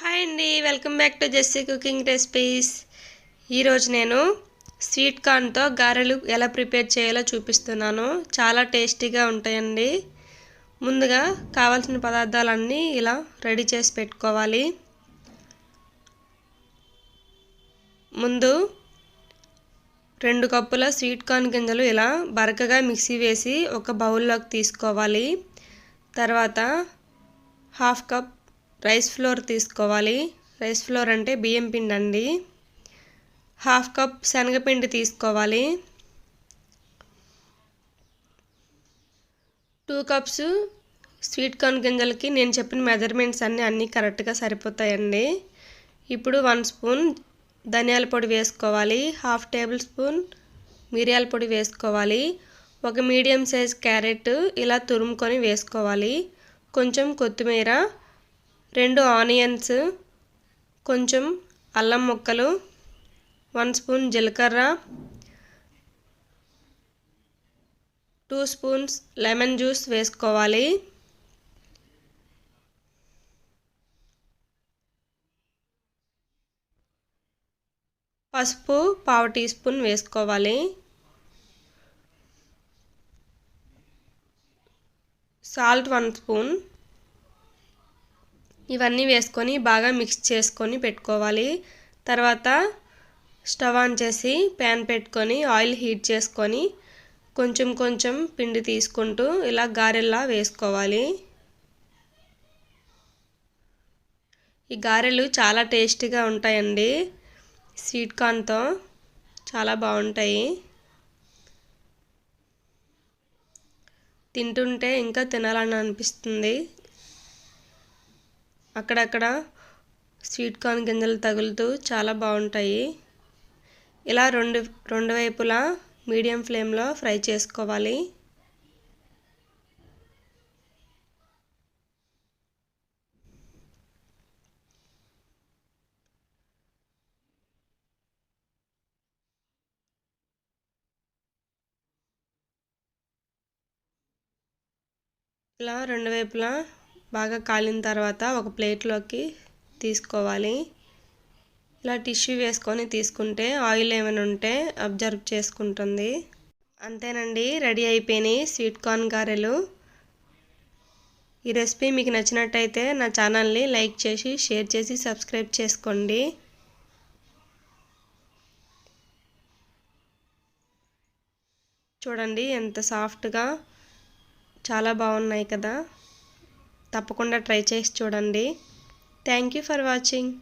Hi అండి welcome back to Jessie cooking recipes ఈరోజు నేను స్వీట్ కార్న్తో గారెలు ఎలా ప్రిపేర్ చేయాలో చూపిస్తున్నాను. చాలా టేస్టీగా ఉంటాయండి. ముందుగా కావాల్సిన పదార్థాలన్నీ ఇలా రెడీ చేసి పెట్టుకోవాలి. ముందు రెండు కప్పుల స్వీట్ కార్న్ గింజలు ఇలా బరకగా మిక్సీ వేసి ఒక బౌల్లోకి తీసుకోవాలి. తర్వాత హాఫ్ కప్ రైస్ ఫ్లోర్ తీసుకోవాలి. రైస్ ఫ్లోర్ అంటే బియ్యం పిండి అండి. హాఫ్ కప్ శనగపిండి తీసుకోవాలి. టూ కప్స్ స్వీట్ కార్న్ గింజలకి నేను చెప్పిన మెజర్మెంట్స్ అన్నీ అన్నీ కరెక్ట్గా సరిపోతాయండి. ఇప్పుడు వన్ స్పూన్ ధనియాల పొడి వేసుకోవాలి. హాఫ్ టేబుల్ స్పూన్ మిరియాల పొడి వేసుకోవాలి. ఒక మీడియం సైజ్ క్యారెట్ ఇలా తురుముకొని వేసుకోవాలి. కొంచెం కొత్తిమీర రెండు ఆనియన్స్ కొంచెం అల్లం ముక్కలు వన్ స్పూన్ జీలకర్ర టూ స్పూన్స్ లెమన్ జ్యూస్ వేసుకోవాలి. పసుపు పావు టీ స్పూన్ వేసుకోవాలి. సాల్ట్ వన్ స్పూన్ ఇవన్నీ వేసుకొని బాగా మిక్స్ చేసుకొని పెట్టుకోవాలి. తర్వాత స్టవ్ ఆన్ చేసి ప్యాన్ పెట్టుకొని ఆయిల్ హీట్ చేసుకొని కొంచెం కొంచెం పిండి తీసుకుంటూ ఇలా గారెల్లా వేసుకోవాలి. ఈ గారెలు చాలా టేస్టీగా ఉంటాయండి. స్వీట్ కార్న్తో చాలా బాగుంటాయి. తింటుంటే ఇంకా తినాలని అనిపిస్తుంది. అక్కడక్కడ స్వీట్ కార్న్ గింజలు తగులుతూ చాలా బాగుంటాయి. ఇలా రెండు రెండు వైపులా మీడియం ఫ్లేమ్లో ఫ్రై చేసుకోవాలి. ఇలా రెండు వైపులా బాగా కాలిన తర్వాత ఒక ప్లేట్లోకి తీసుకోవాలి. ఇలా టిష్యూ వేసుకొని తీసుకుంటే ఆయిల్ ఏమైనా ఉంటే అబ్జర్వ్ చేసుకుంటుంది. అంతేనండి రెడీ అయిపోయినాయి స్వీట్ కార్న్ గారెలు. ఈ రెసిపీ మీకు నచ్చినట్టయితే నా ఛానల్ని లైక్ చేసి షేర్ చేసి సబ్స్క్రైబ్ చేసుకోండి. చూడండి ఎంత సాఫ్ట్గా చాలా బాగున్నాయి కదా. తప్పకుండా ట్రై చేసి చూడండి. Thank you for watching